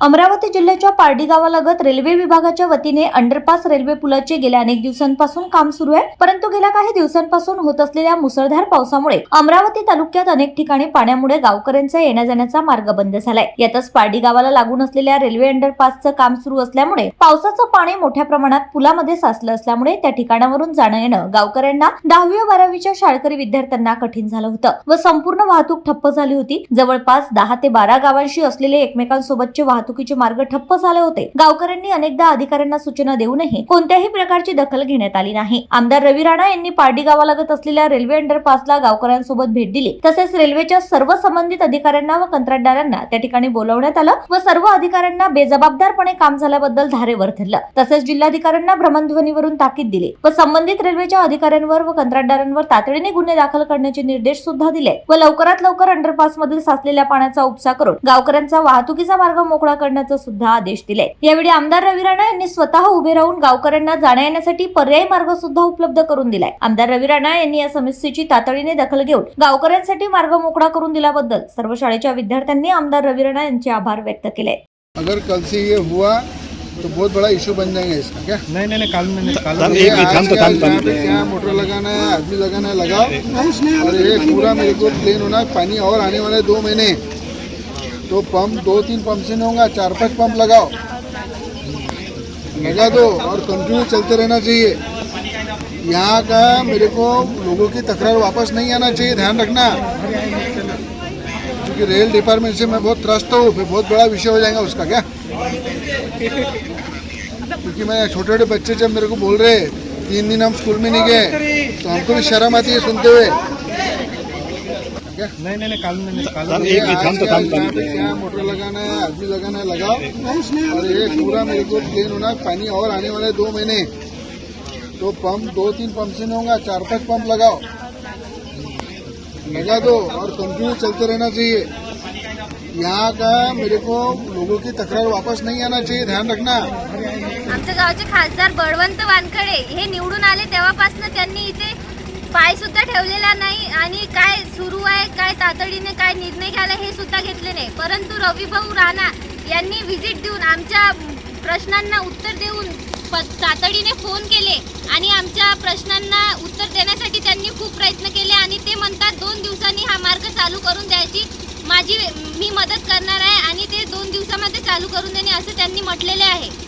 अमरावती जिल्ह्याच्या पारडी गावालगत रेल्वे विभागाच्या वतीने अंडरपास रेल्वे पुलाचे गेल्या अनेक दिवसांपासून काम सुरू आहे. परंतु गेल्या काही दिवसांपासून होत असलेल्या मुसळधार पावसामुळे अमरावती तालुक्यात अनेक ठिकाणी पाण्यामुळे गावकऱ्यांचा येण्या जाण्याचा मार्ग बंद झालाय. यातच पारडी गावाला लागून असलेल्या रेल्वे अंडरपासचं काम सुरू असल्यामुळे पावसाचं पाणी मोठ्या प्रमाणात पुलामध्ये साचलं असल्यामुळे त्या ठिकाणावरून जाणं येणं गावकऱ्यांना दहावी व बारावीच्या शाळकरी विद्यार्थ्यांना कठीण झालं होतं व संपूर्ण वाहतूक ठप्प झाली होती. जवळपास दहा ते बारा गावांशी असलेले एकमेकांसोबतचे वाहतूक वाहतुकीचे मार्ग ठप्प झाले होते. गावकऱ्यांनी अनेकदा अधिकाऱ्यांना सूचना देऊनही कोणत्याही प्रकारची दखल घेण्यात आली नाही. आमदार रवी राणा यांनी पारडी गावालगत असलेल्या रेल्वे अंडरपासला गावकऱ्यांसोबत भेट दिली. तसेच रेल्वेच्या सर्व संबंधित अधिकाऱ्यांना व कंत्राटदारांना त्या ठिकाणी बोलवण्यात आलं व सर्व अधिकाऱ्यांना बेजबाबदारपणे काम झाल्याबद्दल धारेवर धरलं. तसेच जिल्हाधिकाऱ्यांना भ्रमणध्वनीवरून ताकीद दिली व संबंधित रेल्वेच्या अधिकाऱ्यांवर व कंत्राटदारांवर तातडीने गुन्हे दाखल करण्याचे निर्देश सुद्धा दिले व लवकरात लवकर अंडरपास मधील साचलेल्या पाण्याचा उपसा करून गावकऱ्यांचा वाहतुकीचा मार्ग मोकळा करण्याचे सुद्धा आदेश दिले यावेळी आमदार रवी राणा यांनी स्वतः उभे राहून गावकऱ्यांना जाण्या येण्यासाठी पर्यायी मार्ग सुद्धा उपलब्ध करून दिलाय. आमदार रवी राणा यांनी या समस्येची तातडीने दखल घेऊन गावकऱ्यांसाठी मार्ग मोकळा करून दिल्याबद्दल सर्व शाळेच्या विद्यार्थ्यांनी आमदार रवी राणा यांचे आभार व्यक्त केले. अगर कल से ये हुआ तो बहुत बड़ा इशू बन जाएगा इसका क्या? नहीं नहीं नहीं काल में नहीं काल में एक थाम तो, थाम, थाम, यहाँ मोटर लगाना है आदमी लगाना है लगाओ। और ये पूरा मेरे को प्लेन होना है पानी और आने वाले दो महीने। तो पंप, दो तीन पंप से नहीं होगा, चार पाँच पंप लगाओ। लगा दो और कंटिन्यू चलते रहना चाहिए। यहाँ का मेरे को लोगों की तकरार वापस नहीं आना चाहिए, ध्यान रखना। क्योंकि रेल डिपार्टमेंट से मैं बहुत त्रस्त हूँ, फिर बहुत बड़ा विषय हो जाएगा उसका, क्या? क्योंकि मैं छोटे छोटे बच्चे जब मेरे को बोल रहे, तीन दिन हम स्कूल में नहीं गए तो हमको भी शर्म आती है सुनते हुए। क्या नहीं नहीं नहीं एक थाम तो, थाम, यहाँ मोटर लगाना है आदमी लगाना है लगाओ और ये पूरा मेरे को प्लेन होना पानी और आने वाले दो महीने. तो पंप दो तीन पंप से नहीं होगा चार पांच पंप लगाओ लगा दो और कंटिन्यू चलते रहना चाहिए. यहाँ का मेरे को लोगों की तकरार वापस नहीं आना चाहिए ध्यान रखना. आमच्या गावचे खासदार बळवंत वानखडे हे निवडून आले तेव्हापासून त्यांनी इथे पाय सुद्धा ठेवलेला नाही आणि काय सुरू आहे काय तातडीने काय निर्णय घ्यायला हे सुद्धा घेतले नाही. परंतु रविभाऊ राणा यांनी व्हिजिट देऊन आमच्या प्रश्नांना उत्तर देऊन प- तातडीने फोन केले आणि आमच्या प्रश्नांना उत्तर देण्यासाठी त्यांनी खूप प्रयत्न केले आणि ते म्हणतात दोन दिवसांनी हा मार्ग चालू करून द्यायची. माझी मी मदत करणार आहे आणि ते दोन दिवसामध्ये चालू करून देणे असं त्यांनी म्हटलेले आहे.